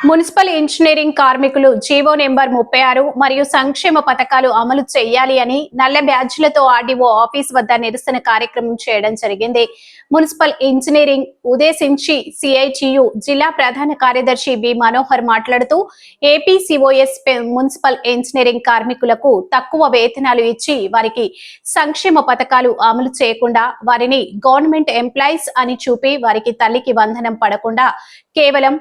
Municipal engineering కార్మికులు GO number ముప్పై ఆరు మరియు సంక్షేమ పథకాలు అమలు చేయాలి అని నల్ల బ్యాడ్జ్లతో ఆర్డీఓ ఆఫీస్ వద్ద నిరసన కార్యక్రమం చేయడం జరిగింది. మున్సిపల్ ఇంజనీరింగ్ ఉద్దేశించి సిఐటియు జిల్లా ప్రధాన కార్యదర్శి బి మనోహర్ మాట్లాడుతూ ఏపీ సిఓఎస్ మున్సిపల్ ఇంజనీరింగ్ కార్మికులకు తక్కువ వేతనాలు ఇచ్చి వారికి సంక్షేమ పథకాలు అమలు చేయకుండా వారిని గవర్నమెంట్ ఎంప్లాయీస్ అని చూపి వారికి తల్లికి వందనం పడకుండా కేవలం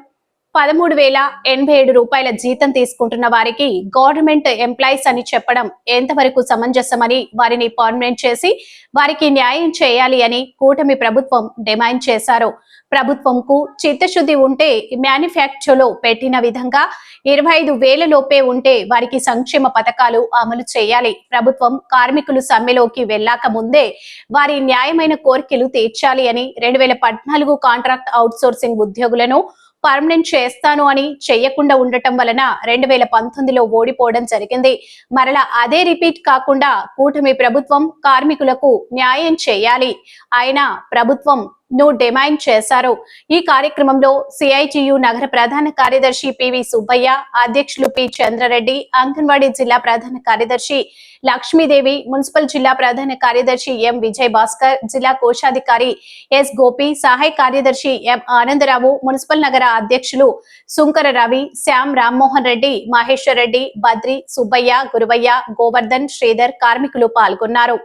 పదమూడు వేల ఎనభై ఏడు రూపాయల జీతం తీసుకుంటున్న వారికి గవర్నమెంట్ ఎంప్లాయీస్ అని చెప్పడం ఎంతవరకు సమంజసమని వారిని పర్మనెంట్ చేసి వారికి న్యాయం చేయాలి అని కూటమి ప్రభుత్వం డిమాండ్ చేశారు. ప్రభుత్వంకు చిత్తశుద్ధి ఉంటే మ్యానుఫ్యాక్చర్లో పెట్టిన విధంగా ఇరవై ఐదు వేల లోపే ఉంటే వారికి సంక్షేమ పథకాలు అమలు చేయాలి. ప్రభుత్వం కార్మికులు సమ్మెలోకి వెళ్ళాక ముందే వారి న్యాయమైన కోరికలు తీర్చాలి అని రెండు వేల పద్నాలుగు కాంట్రాక్ట్ అవుట్సోర్సింగ్ ఉద్యోగులను పర్మనెంట్ చేస్తాను అని చెయ్యకుండా ఉండటం వలన రెండు వేల పంతొమ్మిదిలో ఓడిపోవడం జరిగింది. మరలా అదే రిపీట్ కాకుండా కూటమి ప్రభుత్వం కార్మికులకు న్యాయం చేయాలి. ఆయన ప్రభుత్వం ను డిమాండ్ చేశారు. ఈ కార్యక్రమంలో సిఐటియు నగర ప్రధాన కార్యదర్శి పివి సుబ్బయ్య అధ్యక్షులు పి చంద్రారెడ్డి అంగన్వాడీ జిల్లా ప్రధాన కార్యదర్శి లక్ష్మీదేవి మున్సిపల్ జిల్లా ప్రధాన కార్యదర్శి ఎం విజయ్ భాస్కర్ జిల్లా కోశాధికారి ఎస్ గోపి సహాయ కార్యదర్శి ఎం ఆనందరావు మున్సిపల్ నగర అధ్యక్షులు సుంకర రవి శ్యామ్ రామ్మోహన్ రెడ్డి మహేశ్వర్ రెడ్డి బద్రి సుబ్బయ్య గురువయ్య గోవర్ధన్ శ్రీధర్ కార్మికులు పాల్గొన్నారు.